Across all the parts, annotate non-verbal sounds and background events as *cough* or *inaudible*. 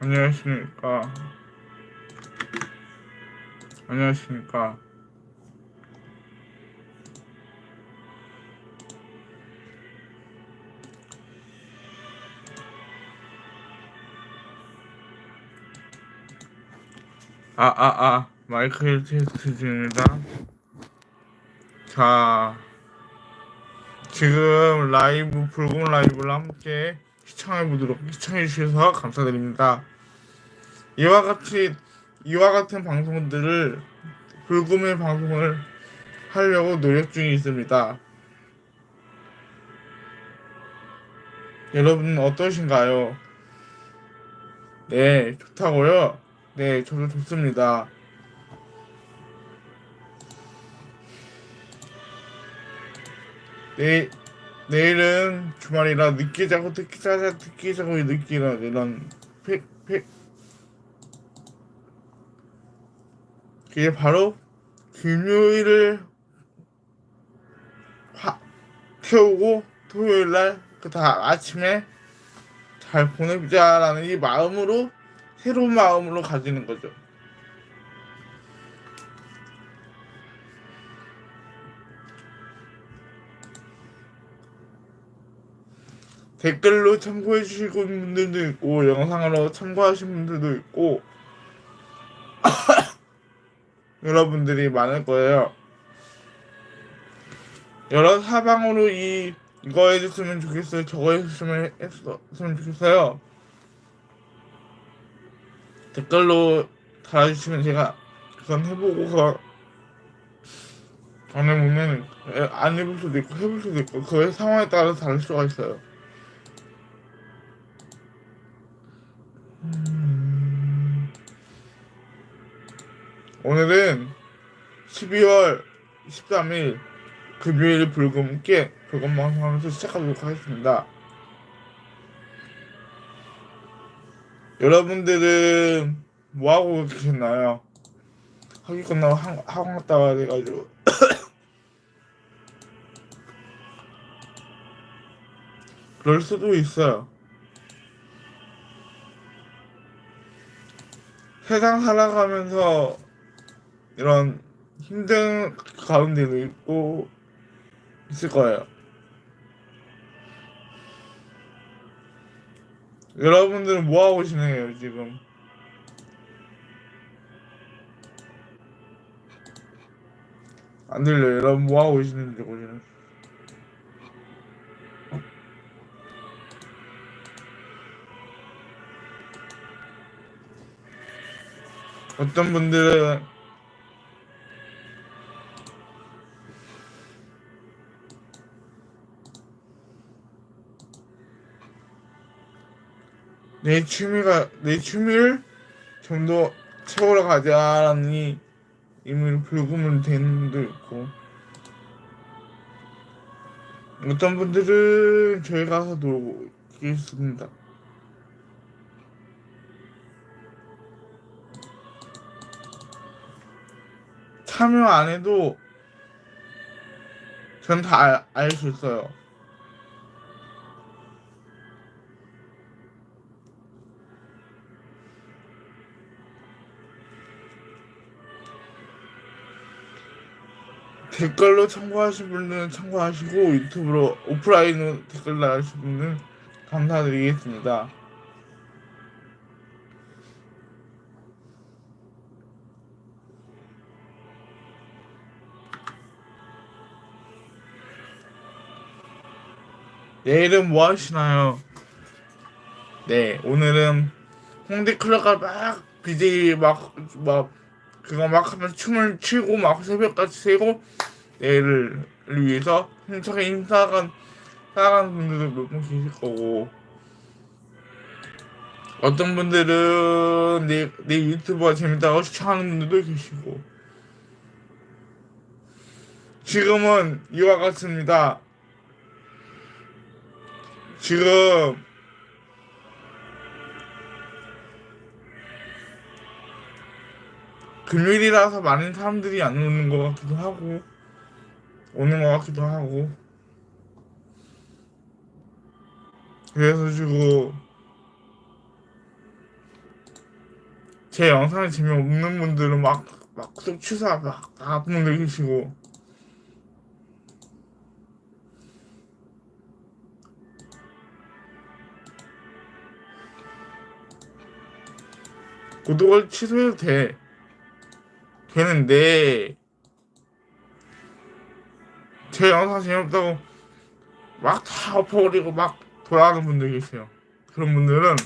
안녕하십니까. 안녕하십니까. 아, 아, 아, 마이크 테스트 중입니다. 자, 지금 라이브, 불금 라이브를 함께 시청해 보도록, 시청해 주셔서 감사드립니다. 이와 같이, 이와 같은 방송들을, 불금의 방송을 하려고 노력 중에 있습니다. 여러분 어떠신가요? 네, 좋다고요? 네, 저도 좋습니다. 내, 내일은 주말이라 늦게 자고 늦게 자자 늦게 자고 늦게 일어나 이런 팩, 팩. 그게 바로 금요일을 화, 태우고 토요일 날 그 다 아침에 잘 보내자라는 이 마음으로 새로운 마음으로 가지는 거죠. 댓글로 참고해 주시는 분들도 있고 영상으로 참고하신 분들도 있고 *coughs* 여러분들이 많을 거예요. 여러 사방으로 이 이거 해줬으면 좋겠어요. 저거 해줬으면 했으면 좋겠어요. 댓글로 달아주시면 제가 그건 해보고서 안 해보면 안 해볼 수도 있고 해볼 수도 있고 그 상황에 따라 다를 수가 있어요. 오늘은 12월 13일 금요일 불금께 불금 방송하면서 시작하도록 하겠습니다. 여러분들은 뭐 하고 계셨나요? 학기 끝나고 학- 학원 갔다 와야 돼가지고 *coughs* 그럴 수도 있어요. 세상 살아가면서 이런 힘든 가운데도 있고 있을 거예요. 여러분들은 뭐 하고 지내요 지금? 안 들려요. 여러분 뭐 하고 계시는지 모르겠어요. 어떤 분들은 내 취미가 내 취미를 좀 더 채우러 가자라는 이 의미로 불금을 되는 분도 있고 어떤 분들은 저희 가서 놀고 있습니다. 참여 안 해도 전 다 알 수 있어요. 댓글로 참고하신 분들은 참고하시고 유튜브로 오프라인으로 댓글 달아주신 분은 감사드리겠습니다. 내일은 뭐 하시나요? 네, 오늘은 홍대 클럽 가 막 BJ 막, 막, 그거 막 하면서 춤을 추고 막 새벽까지 새고 내일을 위해서 힘차게 힘싸간 싸간 분들도 몇분 계실 거고 어떤 분들은 내, 내 유튜브가 재밌다고 시청하는 분들도 계시고 지금은 이와 같습니다. 지금. 금요일이라서 많은 사람들이 안 오는 것 같기도 하고 오는 것 같기도 하고. 그래가지고 제 영상이 재미없는 분들은 막, 막 구독 취소 막 나쁜 분들 계시고 구독을 취소해도 돼 되는데 제 영상 재미없다고 막 다 엎어버리고 막 돌아가는 분들 계세요. 그런 분들은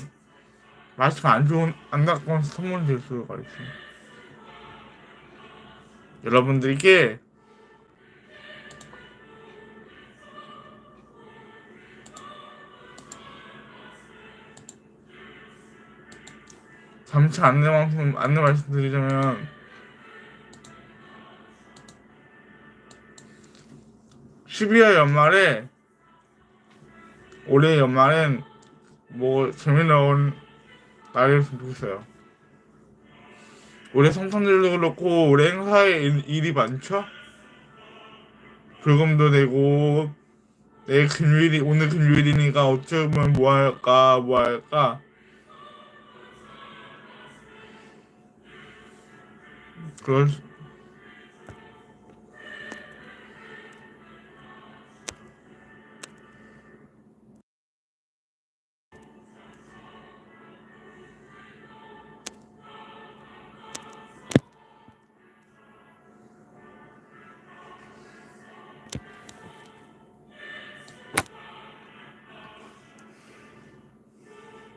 말씀 안 좋은 안 갖고 선물 줄 수가 있어요. 여러분들에 게 잠시 안내 방송 안내 말씀드리자면 12월 연말에 올해 연말엔 뭐 재미나온 날이었으면 좋겠어요. 올해 성탄절도 그렇고 올해 행사에 일, 일이 많죠? 불금도 되고 내일 금요일이 오늘 금요일이니까 어쩌면 뭐 할까 뭐 할까 그럴 수-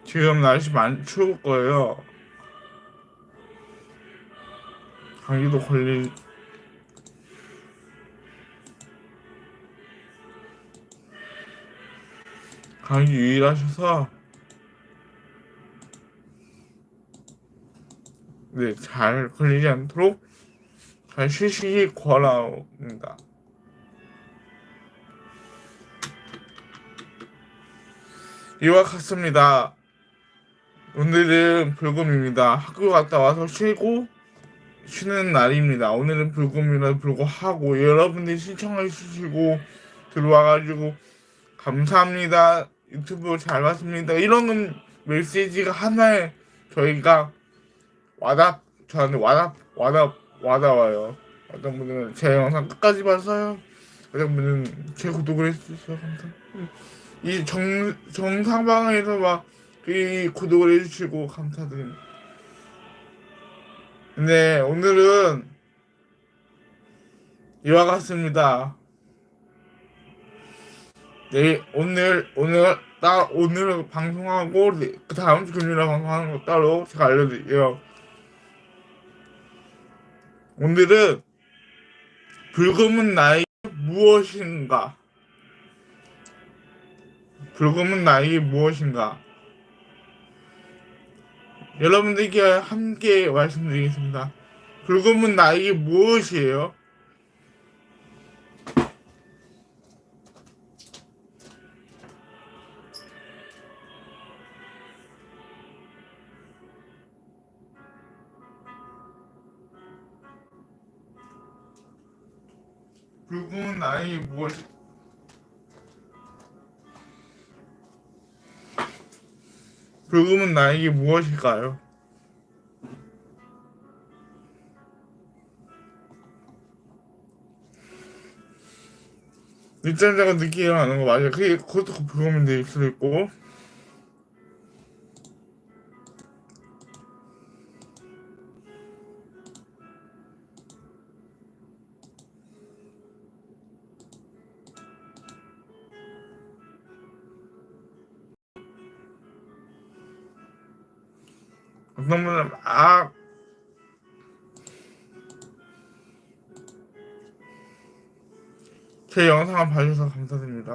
지금 날씨 많이 추울 거예요. 감기도 걸릴 감기 유일하셔서 네, 잘 걸리지 않도록 잘 쉬시기 바랍니다. 이와 같습니다. 오늘은 불금입니다. 학교 갔다 와서 쉬고 쉬는 날입니다. 오늘은 불금이라 불구하고 여러분들이 신청해 주시고 들어와가지고 감사합니다. 유튜브 잘 봤습니다. 이런 메시지가 하나에 저희가 와닿 저한테 와닿 와닿 와닿아요. 어떤 분들은 제 영상 끝까지 봐서요. 어떤 분은 제 구독을 해주셔서 감사합니다. 이 정, 정상방에서 막, 이 구독을 해주시고 감사드립니다. 네, 오늘은 이와 같습니다. 네, 오늘, 오늘, 따, 오늘 방송하고, 네, 그 다음 주 금요일에 방송하는 거 따로 제가 알려드릴게요. 오늘은 불금은 나의 무엇인가? 불금은 나에게 무엇인가? 여러분들께 함께 말씀드리겠습니다. 불금은 나에게 무엇이에요? 불금은 나에게 무엇? 불금은 나에게 무엇일까요? 늦잠자가 늦게 일어나는 거 맞아요. 그게 그것도 불금은 될 수도 있고. 어떤 분은 막제 영상을 봐주셔서 감사드립니다.